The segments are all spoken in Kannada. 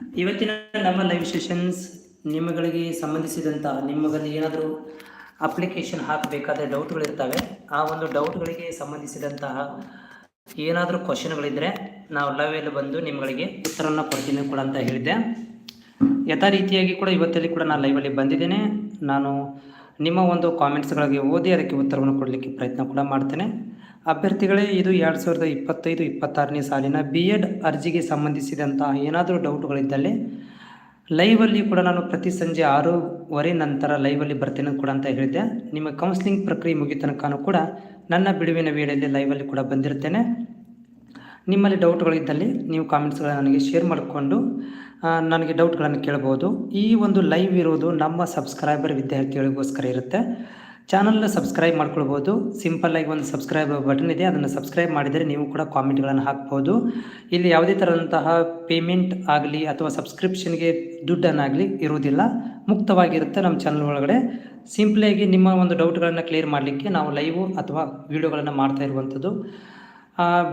ಇವತ್ತಿನ ನಮ್ಮ ಲೈವ್ ಸೆಷನ್ಸ್ ನಿಮ್ಮಗಳಿಗೆ ಸಂಬಂಧಿಸಿದಂತಹ ನಿಮ್ಮಲ್ಲಿ ಏನಾದರೂ ಅಪ್ಲಿಕೇಶನ್ ಹಾಕಬೇಕಾದ ಡೌಟ್ಗಳಿರ್ತವೆ ಆ ಒಂದು ಡೌಟ್ಗಳಿಗೆ ಸಂಬಂಧಿಸಿದಂತಹ ಏನಾದರೂ ಕ್ವಶನ್ಗಳಿದ್ದರೆ ನಾವು ಲೈವಲ್ಲಿ ಬಂದು ನಿಮ್ಮಗಳಿಗೆ ಉತ್ತರವನ್ನು ಕೊಡ್ತೀನಿ ಕೂಡ ಅಂತ ಹೇಳಿದ್ದೆ. ಯಥಾ ರೀತಿಯಾಗಿ ಕೂಡ ಇವತ್ತಲ್ಲಿ ಕೂಡ ನಾನು ಲೈವಲ್ಲಿ ಬಂದಿದ್ದೇನೆ. ನಾನು ನಿಮ್ಮ ಒಂದು ಕಾಮೆಂಟ್ಸ್ಗಳಿಗೆ ಓದಿ ಅದಕ್ಕೆ ಉತ್ತರವನ್ನು ಕೊಡಲಿಕ್ಕೆ ಪ್ರಯತ್ನ ಕೂಡ ಮಾಡ್ತೇನೆ. ಅಭ್ಯರ್ಥಿಗಳೇ ಇದು ಎರಡು ಸಾವಿರದ ಇಪ್ಪತ್ತೈದು, ಇಪ್ಪತ್ತಾರನೇ ಸಾಲಿನ ಬಿ ಎಡ್ ಅರ್ಜಿಗೆ ಸಂಬಂಧಿಸಿದಂತಹ ಏನಾದರೂ ಡೌಟ್ಗಳಿದ್ದಲ್ಲಿ ಲೈವಲ್ಲಿ ಕೂಡ ನಾನು ಪ್ರತಿ ಸಂಜೆ ಆರೂವರೆ ನಂತರ ಲೈವಲ್ಲಿ ಬರ್ತೇನೆ ಕೂಡ ಅಂತ ಹೇಳಿದ್ದೆ. ನಿಮ್ಮ ಕೌನ್ಸಿಲಿಂಗ್ ಪ್ರಕ್ರಿಯೆ ಮುಗಿದ ತನಕನೂ ಕೂಡ ನನ್ನ ಬಿಡುವಿನ ವೇಳೆಯಲ್ಲಿ ಲೈವಲ್ಲಿ ಕೂಡ ಬಂದಿರ್ತೇನೆ. ನಿಮ್ಮಲ್ಲಿ ಡೌಟ್ಗಳಿದ್ದಲ್ಲಿ ನೀವು ಕಾಮೆಂಟ್ಸ್ಗಳನ್ನ ನನಗೆ ಶೇರ್ ಮಾಡಿಕೊಂಡು ನನಗೆ ಡೌಟ್ಗಳನ್ನು ಕೇಳ್ಬೋದು. ಈ ಒಂದು ಲೈವ್ ಇರೋದು ನಮ್ಮ ಸಬ್ಸ್ಕ್ರೈಬರ್ ವಿದ್ಯಾರ್ಥಿಗಳಿಗೋಸ್ಕರ ಇರುತ್ತೆ. ಚಾನಲ್ನ ಸಬ್ಸ್ಕ್ರೈಬ್ ಮಾಡ್ಕೊಳ್ಬೋದು. ಸಿಂಪಲ್ಲಾಗಿ ಒಂದು ಸಬ್ಸ್ಕ್ರೈಬ್ ಬಟನ್ ಇದೆ. ಅದನ್ನು ಸಬ್ಸ್ಕ್ರೈಬ್ ಮಾಡಿದರೆ ನೀವು ಕೂಡ ಕಾಮೆಂಟ್ಗಳನ್ನು ಹಾಕ್ಬೋದು. ಇಲ್ಲಿ ಯಾವುದೇ ಥರದಂತಹ ಪೇಮೆಂಟ್ ಆಗಲಿ ಅಥವಾ ಸಬ್ಸ್ಕ್ರಿಪ್ಷನ್ಗೆ ದುಡ್ಡನ್ನಾಗಲಿ ಇರುವುದಿಲ್ಲ. ಮುಕ್ತವಾಗಿರುತ್ತೆ ನಮ್ಮ ಚಾನಲ್ ಒಳಗಡೆ. ಸಿಂಪ್ಲಾಗಿ ನಿಮ್ಮ ಒಂದು ಡೌಟ್ಗಳನ್ನು ಕ್ಲಿಯರ್ ಮಾಡಲಿಕ್ಕೆ ನಾವು ಲೈವು ಅಥವಾ ವೀಡಿಯೋಗಳನ್ನು ಮಾಡ್ತಾ ಇರುವಂಥದ್ದು.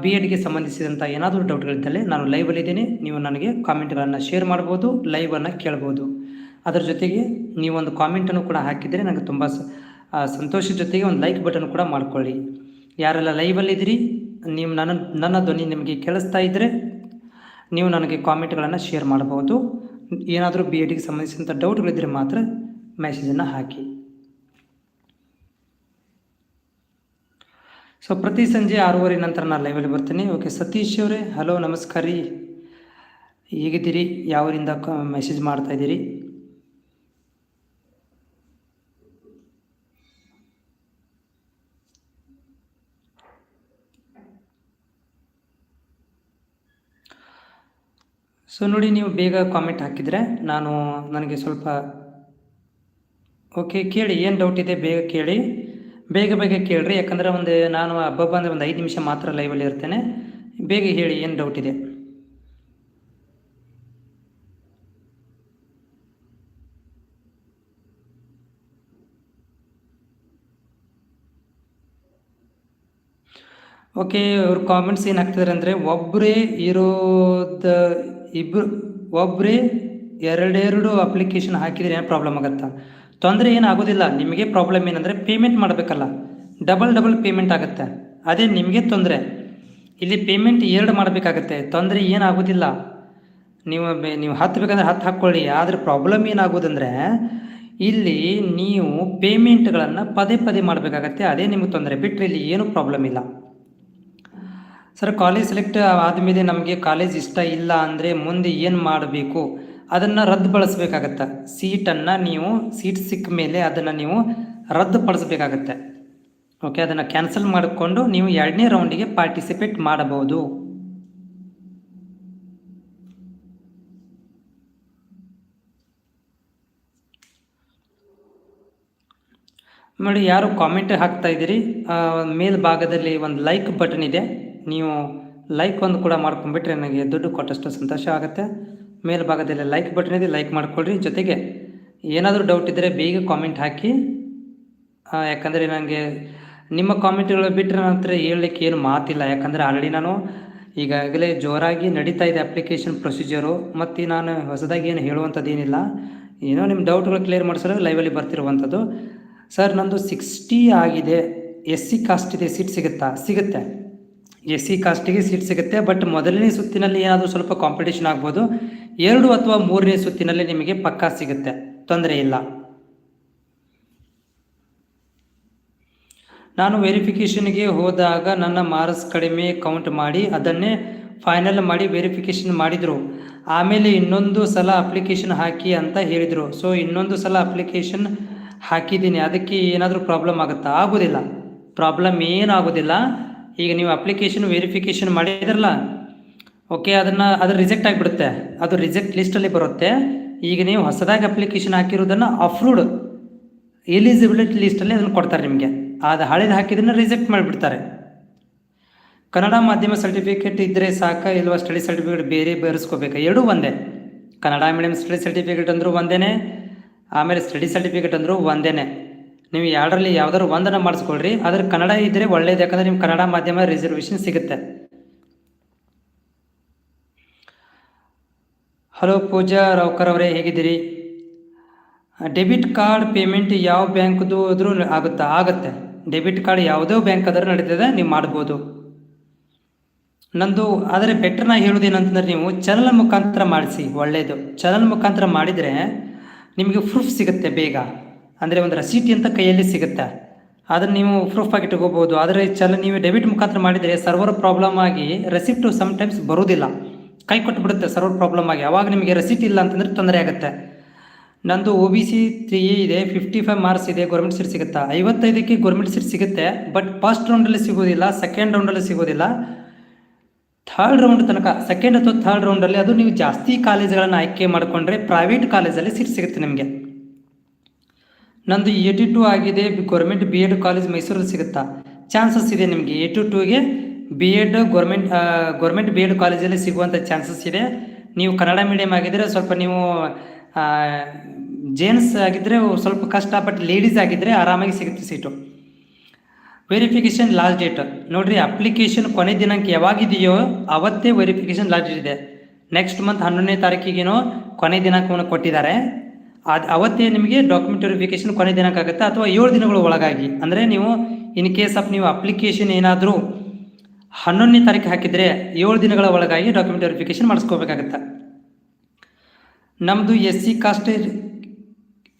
ಬಿ ಎಡ್ಗೆ ಸಂಬಂಧಿಸಿದಂಥ ಏನಾದರೂ ಡೌಟ್ಗಳಿದ್ದಲ್ಲಿ ನಾನು ಲೈವಲ್ಲಿದ್ದೀನಿ ನೀವು ನನಗೆ ಕಾಮೆಂಟ್ಗಳನ್ನು ಶೇರ್ ಮಾಡ್ಬೋದು ಲೈವನ್ನು ಕೇಳ್ಬೋದು. ಅದರ ಜೊತೆಗೆ ನೀವೊಂದು ಕಾಮೆಂಟನ್ನು ಕೂಡ ಹಾಕಿದರೆ ನನಗೆ ತುಂಬ ಆ, ಸಂತೋಷದ ಜೊತೆಗೆ ಒಂದು ಲೈಕ್ ಬಟನ್ ಕೂಡ ಮಾಡ್ಕೊಳ್ಳಿ. ಯಾರೆಲ್ಲ ಲೈವಲ್ಲಿದ್ದೀರಿ ನೀವು ನನ್ನ ನನ್ನ ಧ್ವನಿ ನಿಮಗೆ ಕೇಳಿಸ್ತಾ ಇದ್ದರೆ ನೀವು ನನಗೆ ಕಾಮೆಂಟ್ಗಳನ್ನು ಶೇರ್ ಮಾಡಬಹುದು. ಏನಾದರೂ ಬಿ ಎಡ್ಗೆ ಸಂಬಂಧಿಸಿದಂಥ ಡೌಟ್ಗಳಿದ್ದರೆ ಮಾತ್ರ ಮೆಸೇಜನ್ನು ಹಾಕಿ. ಸೊ ಪ್ರತಿ ಸಂಜೆ ಆರೂವರೆ ನಂತರ ನಾನು ಲೈವಲ್ಲಿ ಬರ್ತೀನಿ. ಓಕೆ ಸತೀಶ್ ಅವರೇ ಹಲೋ ನಮಸ್ಕಾರ. ರೀ ಹೇಗಿದ್ದೀರಿ? ಯಾವರಿಂದ ಮೆಸೇಜ್ ಮಾಡ್ತಾ ಇದ್ದೀರಿ? ಸೊ ನೋಡಿ ನೀವು ಬೇಗ ಕಾಮೆಂಟ್ ಹಾಕಿದರೆ ನಾನು ನನಗೆ ಸ್ವಲ್ಪ ಓಕೆ ಕೇಳಿ, ಏನು ಡೌಟ್ ಇದೆ ಬೇಗ ಕೇಳಿ. ಬೇಗ ಬೇಗ ಕೇಳಿರಿ, ಯಾಕಂದರೆ ಒಂದು ನಾನು ಹಬ್ಬ ಬಂದರೆ ಒಂದು ಐದು ನಿಮಿಷ ಮಾತ್ರ ಲೈವಲ್ಲಿ ಇರ್ತೇನೆ. ಬೇಗ ಹೇಳಿ ಏನು ಡೌಟ್ ಇದೆ. ಓಕೆ, ಅವ್ರ ಕಾಮೆಂಟ್ಸ್ ಏನು ಹಾಕ್ತಿದ್ದಾರೆ ಅಂದರೆ ಒಬ್ಬರೇ ಇರೋದ ಇಬ್ಬರು ಒಬ್ಬರೇ ಎರಡೆರಡು ಅಪ್ಲಿಕೇಶನ್ ಹಾಕಿದರೆ ಏನು ಪ್ರಾಬ್ಲಮ್ ಆಗುತ್ತಾ? ತೊಂದರೆ ಏನು ಆಗೋದಿಲ್ಲ. ನಿಮಗೆ ಪ್ರಾಬ್ಲಮ್ ಏನಂದರೆ ಪೇಮೆಂಟ್ ಮಾಡಬೇಕಲ್ಲ. ಡಬಲ್ ಡಬಲ್ ಪೇಮೆಂಟ್ ಆಗುತ್ತೆ. ಅದೇ ನಿಮಗೆ ತೊಂದರೆ. ಇಲ್ಲಿ ಪೇಮೆಂಟ್ ಎರಡು ಮಾಡಬೇಕಾಗತ್ತೆ. ತೊಂದರೆ ಏನಾಗೋದಿಲ್ಲ ನೀವು ನೀವು ಹತ್ತು ಬೇಕಂದ್ರೆ ಹತ್ತು ಹಾಕ್ಕೊಳ್ಳಿ. ಆದರೆ ಪ್ರಾಬ್ಲಮ್ ಏನಾಗೋದಂದರೆ ಇಲ್ಲಿ ನೀವು ಪೇಮೆಂಟ್ಗಳನ್ನು ಪದೇ ಪದೇ ಮಾಡಬೇಕಾಗತ್ತೆ. ಅದೇ ನಿಮಗೆ ತೊಂದರೆ. ಬಿಟ್ಟರೆ ಇಲ್ಲಿ ಏನೂ ಪ್ರಾಬ್ಲಮ್ ಇಲ್ಲ. ಸರ್ ಕಾಲೇಜ್ ಸೆಲೆಕ್ಟ್ ಆದಮೇಲೆ ನಮಗೆ ಕಾಲೇಜ್ ಇಷ್ಟ ಇಲ್ಲ ಅಂದರೆ ಮುಂದೆ ಏನು ಮಾಡಬೇಕು? ಅದನ್ನು ರದ್ದುಪಡಿಸ್ಬೇಕಾಗತ್ತೆ ಸೀಟನ್ನು ನೀವು ಸೀಟ್ ಸಿಕ್ಕ ಮೇಲೆ ಅದನ್ನು ನೀವು ರದ್ದುಪಡಿಸ್ಬೇಕಾಗತ್ತೆ ಓಕೆ ಅದನ್ನು ಕ್ಯಾನ್ಸಲ್ ಮಾಡಿಕೊಂಡು ನೀವು ಎರಡನೇ ರೌಂಡಿಗೆ ಪಾರ್ಟಿಸಿಪೇಟ್ ಮಾಡಬಹುದು. ನೋಡಿ, ಯಾರು ಕಾಮೆಂಟ್ ಹಾಕ್ತಾ ಇದ್ದೀರಿ ಮೇಲ್ಭಾಗದಲ್ಲಿ ಒಂದು ಲೈಕ್ ಬಟನ್ ಇದೆ. ನೀವು ಲೈಕ್ ಒಂದು ಕೂಡ ಮಾಡ್ಕೊಂಡ್ಬಿಟ್ರೆ ನನಗೆ ದುಡ್ಡು ಕೊಟ್ಟಷ್ಟು ಸಂತೋಷ ಆಗುತ್ತೆ. ಮೇಲ್ಭಾಗದಲ್ಲಿ ಲೈಕ್ ಬಟನ್ ಇದೆ ಲೈಕ್ ಮಾಡ್ಕೊಳ್ರಿ. ಜೊತೆಗೆ ಏನಾದರೂ ಡೌಟ್ ಇದ್ದರೆ ಬೇಗ ಕಾಮೆಂಟ್ ಹಾಕಿ. ಯಾಕಂದರೆ ನನಗೆ ನಿಮ್ಮ ಕಾಮೆಂಟ್ಗಳು ಬಿಟ್ಟರೆ ನಂತರ ಹೇಳಲಿಕ್ಕೆ ಏನು ಮಾತಿಲ್ಲ. ಯಾಕಂದರೆ ಆಲ್ರೆಡಿ ನಾನು ಈಗಾಗಲೇ ಜೋರಾಗಿ ನಡೀತಾ ಇದೆ ಅಪ್ಲಿಕೇಶನ್ ಪ್ರೊಸೀಜರು ಮತ್ತು ನಾನು ಹೊಸದಾಗಿ ಏನು ಹೇಳುವಂಥದ್ದು ಏನಿಲ್ಲ. ಏನೋ ನಿಮ್ಮ ಡೌಟ್ಗಳು ಕ್ಲಿಯರ್ ಮಾಡಿಸೋದು ಲೈವಲ್ಲಿ ಬರ್ತಿರುವಂಥದ್ದು. ಸರ್, ನಂದು ಸಿಕ್ಸ್ಟಿ ಆಗಿದೆ. ಎಸ್ ಸಿ ಕಾಸ್ಟ್ ಇದೆ ಸೀಟ್ ಸಿಗುತ್ತಾ? ಸಿಗುತ್ತೆ. ಎಸ್ ಸಿ ಕಾಸ್ಟಿಗೆ ಸೀಟ್ ಸಿಗುತ್ತೆ. ಬಟ್ ಮೊದಲನೇ ಸುತ್ತಿನಲ್ಲಿ ಏನಾದರೂ ಸ್ವಲ್ಪ ಕಾಂಪಿಟೇಷನ್ ಆಗ್ಬೋದು. ಎರಡು ಅಥವಾ ಮೂರನೇ ಸುತ್ತಿನಲ್ಲಿ ನಿಮಗೆ ಪಕ್ಕಾ ಸಿಗುತ್ತೆ. ತೊಂದರೆ ಇಲ್ಲ. ನಾನು ವೆರಿಫಿಕೇಷನ್ಗೆ ಹೋದಾಗ ನನ್ನ ಮಾರ್ಕ್ಸ್ ಕಡಿಮೆ ಕೌಂಟ್ ಮಾಡಿ ಅದನ್ನೇ ಫೈನಲ್ ಮಾಡಿ ವೆರಿಫಿಕೇಷನ್ ಮಾಡಿದರು. ಆಮೇಲೆ ಇನ್ನೊಂದು ಸಲ ಅಪ್ಲಿಕೇಶನ್ ಹಾಕಿ ಅಂತ ಹೇಳಿದರು. ಸೊ ಇನ್ನೊಂದು ಸಲ ಅಪ್ಲಿಕೇಶನ್ ಹಾಕಿದ್ದೀನಿ. ಅದಕ್ಕೆ ಏನಾದರೂ ಪ್ರಾಬ್ಲಮ್ ಆಗುತ್ತಾ? ಆಗೋದಿಲ್ಲ. ಪ್ರಾಬ್ಲಮ್ ಏನಾಗೋದಿಲ್ಲ. ಈಗ ನೀವು ಅಪ್ಲಿಕೇಶನ್ ವೆರಿಫಿಕೇಶನ್ ಮಾಡಿದ್ರಲ್ಲ ಓಕೆ ಅದನ್ನು, ಅದು ರಿಜೆಕ್ಟ್ ಆಗಿಬಿಡುತ್ತೆ. ಅದು ರಿಜೆಕ್ಟ್ ಲಿಸ್ಟಲ್ಲಿ ಬರುತ್ತೆ. ಈಗ ನೀವು ಹೊಸದಾಗಿ ಅಪ್ಲಿಕೇಶನ್ ಹಾಕಿರೋದನ್ನು ಅಪ್ರೂವ್ಡ್ ಎಲಿಜಿಬಿಲಿಟಿ ಲಿಸ್ಟಲ್ಲಿ ಅದನ್ನು ಕೊಡ್ತಾರೆ ನಿಮಗೆ. ಅದು ಹಳೇದು ಹಾಕಿದ್ದನ್ನು ರಿಜೆಕ್ಟ್ ಮಾಡಿಬಿಡ್ತಾರೆ. ಕನ್ನಡ ಮಾಧ್ಯಮ ಸರ್ಟಿಫಿಕೇಟ್ ಇದ್ದರೆ ಸಾಕ, ಇಲ್ವಾ ಸ್ಟಡಿ ಸರ್ಟಿಫಿಕೇಟ್ ಬೇರೆ ಬೇರೆಸ್ಕೋಬೇಕು. ಎರಡೂ ಒಂದೇ. ಕನ್ನಡ ಮೀಡಿಯಮ್ ಸ್ಟಡಿ ಸರ್ಟಿಫಿಕೇಟ್ ಅಂದರೂ ಒಂದೇ ಆಮೇಲೆ ಸ್ಟಡಿ ಸರ್ಟಿಫಿಕೇಟ್ ಅಂದರೂ ಒಂದೇ ನೀವು ಎರಡರಲ್ಲಿ ಯಾವ್ದಾದ್ರು ಒಂದನ್ನು ಮಾಡಿಸ್ಕೊಳ್ರಿ. ಅದ್ರ ಕನ್ನಡ ಇದ್ದರೆ ಒಳ್ಳೇದು. ಯಾಕಂದರೆ ನಿಮ್ಮ ಕನ್ನಡ ಮಾಧ್ಯಮ ರಿಸರ್ವೇಷನ್ ಸಿಗುತ್ತೆ. ಹಲೋ ಪೂಜಾ ರಾವ್ಕರ್ ಅವರೇ, ಹೇಗಿದ್ದೀರಿ? ಡೆಬಿಟ್ ಕಾರ್ಡ್ ಪೇಮೆಂಟ್ ಯಾವ ಬ್ಯಾಂಕ್ದು ಆದರೂ ಆಗುತ್ತಾ? ಆಗುತ್ತೆ. ಡೆಬಿಟ್ ಕಾರ್ಡ್ ಯಾವುದೋ ಬ್ಯಾಂಕ್ ಆದರೂ ನಡೀತದೆ, ನೀವು ಮಾಡ್ಬೋದು. ನಂದು, ಆದರೆ ಬೆಟ್ರ್ ನಾ ಹೇಳೋದೇನಂತಂದ್ರೆ ನೀವು ಚಲನ ಮುಖಾಂತರ ಮಾಡಿಸಿ ಒಳ್ಳೆಯದು ಚಲನ ಮುಖಾಂತರ ಮಾಡಿದರೆ ನಿಮಗೆ ಪ್ರೂಫ್ ಸಿಗುತ್ತೆ ಬೇಗ. ಅಂದರೆ ಒಂದು ರಸೀಟಿ ಅಂತ ಕೈಯಲ್ಲಿ ಸಿಗುತ್ತೆ. ಅದನ್ನು ನೀವು ಪ್ರೂಫ್ ಆಗಿ ಇಟ್ಕೋಬೋದು ಆದರೆ ಚಲ, ನೀವು ಡೆಬಿಟ್ ಮುಖಾಂತರ ಮಾಡಿದರೆ ಸರ್ವರ್ ಪ್ರಾಬ್ಲಮ್ ಆಗಿ ರೆಸಿಪ್ಟು ಸಮ್ಟೈಮ್ಸ್ ಬರೋದಿಲ್ಲ. ಕೈ ಕೊಟ್ಟು ಬಿಡುತ್ತೆ ಸರ್ವರ್ ಪ್ರಾಬ್ಲಮ್ ಆಗಿ. ಅವಾಗ ನಿಮಗೆ ರೆಸಿಟ್ ಇಲ್ಲ ಅಂತಂದರೆ ತೊಂದರೆ ಆಗುತ್ತೆ. ನಂದು ಒ ಬಿ ಸಿ ತ್ರೀ ಇದೆ ಫಿಫ್ಟಿ ಫೈವ್ ಮಾರ್ಕ್ಸ್ ಇದೆ ಗೌರ್ಮೆಂಟ್ ಸೀಟ್ ಸಿಗುತ್ತಾ? ಐವತ್ತೈದಕ್ಕೆ ಗೌರ್ಮೆಂಟ್ ಸೀಟ್ ಸಿಗುತ್ತೆ ಬಟ್ ಫಸ್ಟ್ ರೌಂಡಲ್ಲಿ ಸಿಗೋದಿಲ್ಲ ಸೆಕೆಂಡ್ ರೌಂಡಲ್ಲಿ ಸಿಗೋದಿಲ್ಲ. ಥರ್ಡ್ ರೌಂಡ್ ತನಕ ಸೆಕೆಂಡ್ ಅಥವಾ ಥರ್ಡ್ ರೌಂಡಲ್ಲಿ ಅದು ನೀವು ಜಾಸ್ತಿ ಕಾಲೇಜ್ಗಳನ್ನು ಆಯ್ಕೆ ಮಾಡಿಕೊಂಡ್ರೆ ಪ್ರೈವೇಟ್ ಕಾಲೇಜಲ್ಲಿ ಸೀಟ್ ಸಿಗುತ್ತೆ ನಿಮಗೆ. ನಂದು ಏಯ್ಟಿ ಟು ಆಗಿದೆ ಗೌರ್ಮೆಂಟ್ ಬಿ ಎಡ್ ಕಾಲೇಜ್ ಮೈಸೂರಲ್ಲಿ ಸಿಗುತ್ತಾ? ಚಾನ್ಸಸ್ ಇದೆ ನಿಮಗೆ eighty ಟೂಗೆ B Ed government government B Ed ಕಾಲೇಜಲ್ಲಿ ಸಿಗುವಂಥ ಚಾನ್ಸಸ್ ಇದೆ. ನೀವು ಕನ್ನಡ ಮೀಡಿಯಮ್ ಆಗಿದ್ದರೆ ಸ್ವಲ್ಪ ನೀವು ಜೇನ್ಸ್ ಆಗಿದ್ದರೆ ಸ್ವಲ್ಪ ಕಷ್ಟ ಬಟ್ ಲೇಡೀಸ್ ಆಗಿದ್ದರೆ ಆರಾಮಾಗಿ ಸಿಗುತ್ತೆ ಸೀಟು ವೆರಿಫಿಕೇಷನ್ ಲಾಸ್ಟ್ ಡೇಟ್ ನೋಡಿರಿ ಅಪ್ಲಿಕೇಶನ್ ಕೊನೆ ದಿನಾಂಕ ಯಾವಾಗಿದೆಯೋ ಅವತ್ತೇ ವೆರಿಫಿಕೇಷನ್ ಲಾಸ್ಟ್ ಡೇಟ್ ಇದೆ. ನೆಕ್ಸ್ಟ್ ಮಂತ್ ಹನ್ನೊಂದನೇ ತಾರೀಕಿಗೇನೋ ಕೊನೆ ದಿನಾಂಕವನ್ನು ಕೊಟ್ಟಿದ್ದಾರೆ. ಅದು ಅವತ್ತೇ ನಿಮಗೆ ಡಾಕ್ಯುಮೆಂಟ್ ವೆರಿಫಿಕೇಶನ್ ಕೊನೆ ದಿನಾಂಕ ಆಗುತ್ತೆ ಅಥವಾ ಏಳು ದಿನಗಳ ಒಳಗಾಗಿ. ಅಂದರೆ ನೀವು ಇನ್ ಕೇಸ್ ಆಫ್ ನೀವು ಅಪ್ಲಿಕೇಶನ್ ಏನಾದರೂ ಹನ್ನೊಂದನೇ ತಾರೀಕು ಹಾಕಿದರೆ ಏಳು ದಿನಗಳ ಒಳಗಾಗಿ ಡಾಕ್ಯುಮೆಂಟ್ ವೆರಿಫಿಕೇಶನ್ ಮಾಡಿಸ್ಕೋಬೇಕಾಗತ್ತೆ. ನಮ್ಮದು ಎಸ್ ಸಿ ಕಾಸ್ಟ್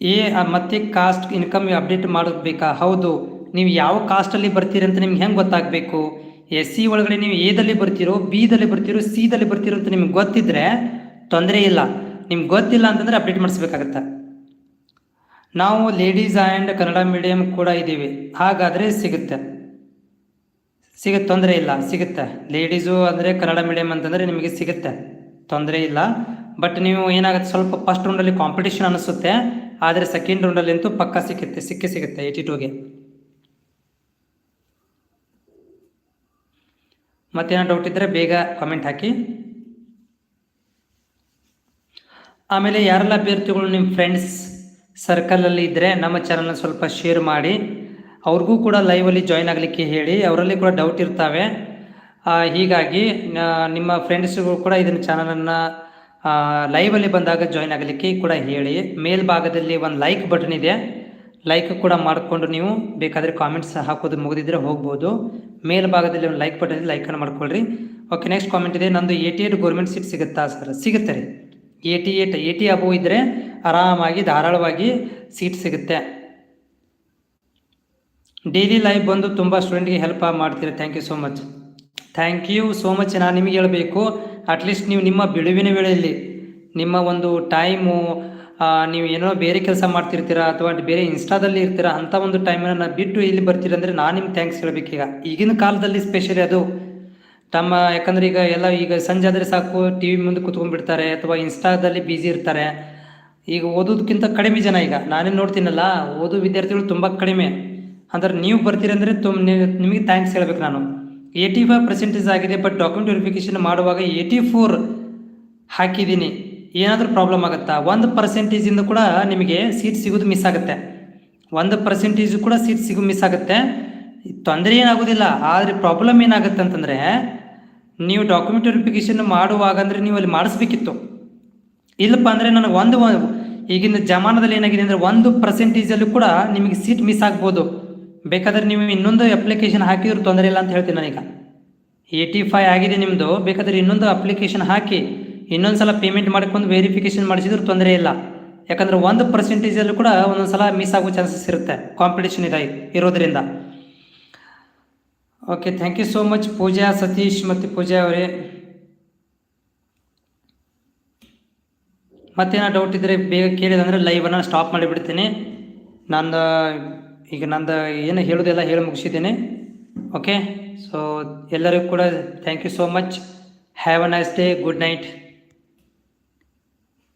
ಎ ಮತ್ತೆ ಕಾಸ್ಟ್ ಇನ್ಕಮ್ ಅಪ್ಡೇಟ್ ಮಾಡಬೇಕಾ? ಹೌದು. ನೀವು ಯಾವ ಕಾಸ್ಟಲ್ಲಿ ಬರ್ತೀರಿ ಅಂತ ನಿಮ್ಗೆ ಹೆಂಗೆ ಗೊತ್ತಾಗಬೇಕು? ಎಸ್ ಸಿ ಒಳಗಡೆ ನೀವು ಎದಲ್ಲಿ ಬರ್ತೀರೋ ಬಿದಲ್ಲಿ ಬರ್ತೀರೋ ಸಿದಲ್ಲಿ ಬರ್ತೀರೋ ಅಂತ ನಿಮ್ಗೆ ಗೊತ್ತಿದ್ರೆ ತೊಂದರೆ ಇಲ್ಲ. ನಿಮ್ಗೆ ಗೊತ್ತಿಲ್ಲ ಅಂತಂದರೆ ಅಪ್ಡೇಟ್ ಮಾಡಿಸ್ಬೇಕಾಗತ್ತೆ. ನಾವು ಲೇಡೀಸ್ ಆ್ಯಂಡ್ ಕನ್ನಡ ಮೀಡಿಯಂ ಕೂಡ ಇದ್ದೀವಿ. ಹಾಗಾದರೆ ಸಿಗುತ್ತೆ. ಸಿಗುತ್ತೆ ತೊಂದರೆ ಇಲ್ಲ, ಸಿಗುತ್ತೆ. ಲೇಡೀಸು ಅಂದರೆ ಕನ್ನಡ ಮೀಡಿಯಂ ಅಂತಂದರೆ ನಿಮಗೆ ಸಿಗುತ್ತೆ. ತೊಂದರೆ ಇಲ್ಲ. ಬಟ್ ನೀವು ಏನಾಗುತ್ತೆ, ಸ್ವಲ್ಪ ಫಸ್ಟ್ ರೌಂಡಲ್ಲಿ ಕಾಂಪಿಟೇಷನ್ ಅನಿಸುತ್ತೆ. ಆದರೆ ಸೆಕೆಂಡ್ ರೌಂಡಲ್ಲಿ ಅಂತೂ ಪಕ್ಕ ಸಿಗುತ್ತೆ, ಸಿಕ್ಕೇ ಸಿಗುತ್ತೆ ಏಯ್ಟಿ ಟೂಗೆ ಮತ್ತೇನೋ ಡೌಟ್ ಇದ್ದರೆ ಬೇಗ ಕಾಮೆಂಟ್ ಹಾಕಿ. ಆಮೇಲೆ ಯಾರೆಲ್ಲ ಅಭ್ಯರ್ಥಿಗಳು ನಿಮ್ಮ ಫ್ರೆಂಡ್ಸ್ ಸರ್ಕಲಲ್ಲಿ ಇದ್ದರೆ ನಮ್ಮ ಚಾನಲ್ನ ಸ್ವಲ್ಪ ಶೇರ್ ಮಾಡಿ. ಅವ್ರಿಗೂ ಕೂಡ ಲೈವಲ್ಲಿ ಜಾಯ್ನ್ ಆಗಲಿಕ್ಕೆ ಹೇಳಿ. ಅವರಲ್ಲಿ ಕೂಡ ಡೌಟ್ ಇರ್ತವೆ. ಹೀಗಾಗಿ ನಿಮ್ಮ ಫ್ರೆಂಡ್ಸ್ಗಳು ಕೂಡ ಇದನ್ನು ಚಾನಲನ್ನು ಲೈವಲ್ಲಿ ಬಂದಾಗ ಜಾಯ್ನ್ ಆಗಲಿಕ್ಕೆ ಕೂಡ ಹೇಳಿ. ಮೇಲ್ಭಾಗದಲ್ಲಿ ಒಂದು ಲೈಕ್ ಬಟನ್ ಇದೆ. ಲೈಕ್ ಕೂಡ ಮಾಡಿಕೊಂಡು ನೀವು ಬೇಕಾದರೆ ಕಾಮೆಂಟ್ಸ್ ಹಾಕೋದು ಮುಗಿದಿದ್ರೆ ಹೋಗ್ಬೋದು. ಮೇಲ್ಭಾಗದಲ್ಲಿ ಒಂದು ಲೈಕ್ ಬಟನ್ ಇದೆ ಲೈಕನ್ನು ಮಾಡ್ಕೊಳ್ರಿ. ಓಕೆ ನೆಕ್ಸ್ಟ್ ಕಾಮೆಂಟ್ ಇದೆ. ನಂದು ಏಯ್ಟಿ ಏಟ್ ಗೌರ್ಮೆಂಟ್ ಸೀಟ್ ಸಿಗುತ್ತಾ ಸರ್ ಸಿಗುತ್ತೆ ರೀ. ಏಯ್ಟಿ ಏಟ್ ಏಯ್ಟಿ ಅಬೋವ್ ಇದ್ದರೆ ಆರಾಮಾಗಿ, ಧಾರಾಳವಾಗಿ ಸೀಟ್ ಸಿಗುತ್ತೆ. ಡೈಲಿ ಲೈಫ್ ಬಂದು ತುಂಬ ಸ್ಟೂಡೆಂಟ್ಗೆ ಹೆಲ್ಪ್ ಮಾಡ್ತೀರಿ. Thank you so much thank you so much ನಾನು ನಿಮಗೆ ಹೇಳಬೇಕು ಅಟ್ಲೀಸ್ಟ್ ನೀವು ನಿಮ್ಮ ಬಿಡುವಿನ ವೇಳೆಯಲ್ಲಿ, ನಿಮ್ಮ ಒಂದು ಟೈಮು ನೀವು ಏನೋ ಬೇರೆ ಕೆಲಸ ಮಾಡ್ತಿರ್ತೀರಾ ಅಥವಾ ಬೇರೆ ಇನ್ಸ್ಟಾದಲ್ಲಿ ಇರ್ತೀರಾ ಅಂಥ ಒಂದು ಟೈಮನ್ನು ಬಿಟ್ಟು ಇಲ್ಲಿ ಬರ್ತೀರ ಅಂದರೆ ನಾನು ನಿಮ್ಗೆ ಥ್ಯಾಂಕ್ಸ್ ಹೇಳಬೇಕೀಗ ಈಗಿನ ಕಾಲದಲ್ಲಿ ಸ್ಪೆಷಲಿ ಅದು, ತಮ್ಮ, ಯಾಕಂದ್ರೆ ಈಗ ಎಲ್ಲ ಈಗ ಸಂಜೆ ಆದರೆ ಸಾಕು ಟಿ ವಿ ಮುಂದೆ ಕುತ್ಕೊಂಡ್ಬಿಡ್ತಾರೆ ಅಥವಾ ಇನ್ಸ್ಟಾದಲ್ಲಿ ಬ್ಯುಸಿ ಇರ್ತಾರೆ. ಈಗ ಓದೋದಕ್ಕಿಂತ ಕಡಿಮೆ ಜನ ಈಗ. ನಾನೇ ನೋಡ್ತೀನಲ್ಲ, ಓದೋ ವಿದ್ಯಾರ್ಥಿಗಳು ತುಂಬ ಕಡಿಮೆ. ಅಂದ್ರೆ ನೀವು ಬರ್ತೀರಿ ಅಂದರೆ ತುಮ್ ನಿಮಗೆ ಥ್ಯಾಂಕ್ಸ್ ಹೇಳ್ಬೇಕು ನಾನು. ಏಯ್ಟಿ ಫೈವ್ ಪರ್ಸೆಂಟೇಜ್ ಆಗಿದೆ ಬಟ್ ಡಾಕ್ಯುಮೆಂಟ್ ವೆರಿಫಿಕೇಶನ್ ಮಾಡುವಾಗ ಏಯ್ಟಿ ಫೋರ್ ಹಾಕಿದ್ದೀನಿ. ಏನಾದರೂ ಪ್ರಾಬ್ಲಮ್ ಆಗುತ್ತಾ? ಒಂದು ಪರ್ಸೆಂಟೇಜಿಂದ ಕೂಡ ನಿಮಗೆ ಸೀಟ್ ಸಿಗೋದು ಮಿಸ್ ಆಗುತ್ತೆ. ಒಂದು ಪರ್ಸೆಂಟೇಜ್ ಕೂಡ ಸೀಟ್ ಸಿಗೋ ಮಿಸ್ ಆಗುತ್ತೆ. ತೊಂದರೆ ಏನಾಗೋದಿಲ್ಲ, ಆದರೆ ಪ್ರಾಬ್ಲಮ್ ಏನಾಗುತ್ತೆ ಅಂತಂದರೆ, ನೀವು ಡಾಕ್ಯುಮೆಂಟ್ ವೆರಿಫಿಕೇಶನ್ ಮಾಡುವಾಗ ಅಂದರೆ ನೀವು ಅಲ್ಲಿ ಮಾಡಿಸ್ಬೇಕಿತ್ತು. ಇಲ್ಲಪ್ಪ ಅಂದರೆ ನನಗೆ ಒಂದು- ಈಗಿನ ಜಮಾನದಲ್ಲಿ ಏನಾಗಿದೆ ಅಂದರೆ ಒಂದು ಪರ್ಸೆಂಟೇಜಲ್ಲೂ ಕೂಡ ನಿಮಗೆ ಸೀಟ್ ಮಿಸ್ ಆಗ್ಬೋದು. ಬೇಕಾದರೆ ನೀವು ಇನ್ನೊಂದು ಅಪ್ಲಿಕೇಶನ್ ಹಾಕಿದ್ರು ತೊಂದರೆ ಇಲ್ಲ ಅಂತ ಹೇಳ್ತೀನಿ ನಾನೀಗ. ಏಯ್ಟಿ ಫೈವ್ ಆಗಿದೆ ನಿಮ್ಮದು ಬೇಕಾದರೆ ಇನ್ನೊಂದು ಅಪ್ಲಿಕೇಶನ್ ಹಾಕಿ ಇನ್ನೊಂದು ಸಲ ಪೇಮೆಂಟ್ ಮಾಡ್ಕೊಂಡು ವೆರಿಫಿಕೇಷನ್ ಮಾಡಿಸಿದ್ರು ತೊಂದರೆ ಇಲ್ಲ. ಯಾಕಂದರೆ ಒಂದು ಪರ್ಸೆಂಟೇಜಲ್ಲೂ ಕೂಡ ಒಂದೊಂದು ಸಲ ಮಿಸ್ ಆಗೋ ಚಾನ್ಸಸ್ ಇರುತ್ತೆ ಕಾಂಪಿಟೇಷನ್ ಇದೆ ಇರೋದ್ರಿಂದ. Okay thank you so much Pooja, Satish ಮತ್ತು ಪೂಜಾ ಅವರೇ. ಮತ್ತೇನೋ ಡೌಟ್ ಇದ್ದರೆ ಬೇಗ ಕೇಳಿದಂದರೆ ಲೈವನ್ನು ಸ್ಟಾಪ್ ಮಾಡಿಬಿಡ್ತೀನಿ. ನಂದು, ಈಗ ನಂದು ಏನು ಹೇಳೋದೆಲ್ಲ ಹೇಳಿ ಮುಗಿಸಿದ್ದೀನಿ. ಓಕೆ ಸೊ ಎಲ್ಲರಿಗೂ ಕೂಡ thank you so much have a nice day good night